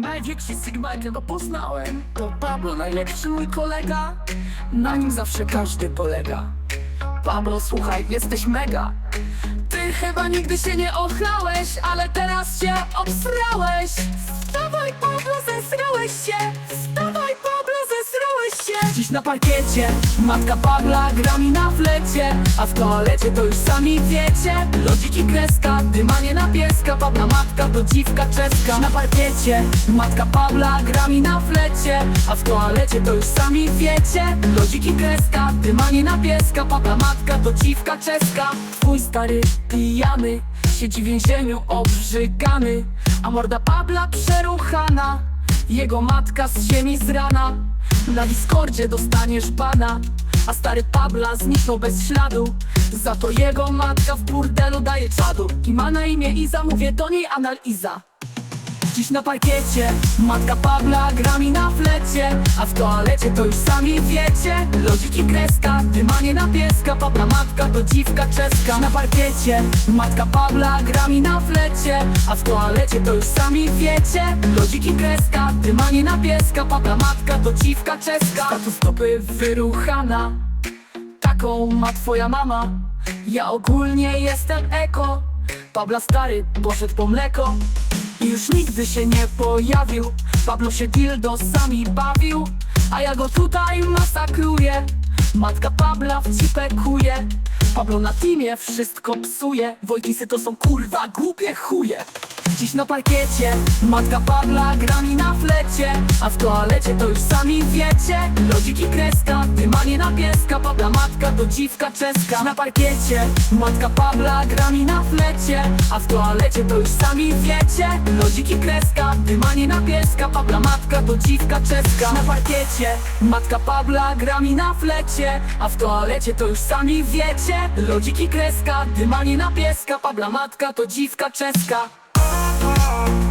Największy Sigma, jakiego poznałem. To Pablo, najlepszy mój kolega. Na nim zawsze każdy polega. Pablo, słuchaj, jesteś mega. Ty chyba nigdy się nie ochlałeś Ale teraz się obsrałeś. Wstawaj, Pablo, zesrałeś się Dziś na parkiecie Matka Pabla gra mi na flecie A w toalecie to już sami wiecie. Lodziki kreska, dymanie na pieska Pabla matka to dziwka czeska. Na parkiecie Matka Pabla gra mi na flecie A w toalecie to już sami wiecie. Lodziki kreska, dymanie na pieska Pabla matka to dziwka czeska. Twój stary pijany Siedzi w więzieniu obrzygany A morda Pabla przeruchana Jego matka z ziemi z rana Na Discordzie dostaniesz bana A stary Pabla zniknął bez śladu. Za to jego matka w burdelu daje czadu I ma na imię Iza, mówię do niej analiza Dziś na parkiecie. Matka Pabla gra mi na flecie A w toalecie to już sami wiecie. Lodziki kreska, dymanie na pieska Pabla matka to dziwka czeska. Na parkiecie. Matka Pabla gra mi na flecie A w toalecie to już sami wiecie. Lodziki kreska, dymanie na pieska Pabla matka to dziwka czeska. Status stopy wyruchana Taką ma twoja mama. Ja ogólnie jestem eko. Pabla stary poszedł po mleko już nigdy się nie pojawił. Pablo się dildo sami bawił. A ja go tutaj masakruję. Matka Pabla w cipę kuje Pablo na teamie wszystko psuje. Wojkisy to są kurwa głupie chuje Dziś na parkiecie Matka Pabla gra mi na flecie A w toalecie to już sami wiecie. Lodziki kreska, dymanie na pieska Pabla matka to dziwka czeska. Na parkiecie Matka Pabla gra mi na flecie A w toalecie to już sami wiecie. Lodziki kreska, dymanie na pieska Pabla matka to dziwka czeska. Na parkiecie Matka Pabla gra mi na flecie A w toalecie to już sami wiecie. Lodziki kreska, dymanie na pieska Pabla matka to dziwka czeska Oh.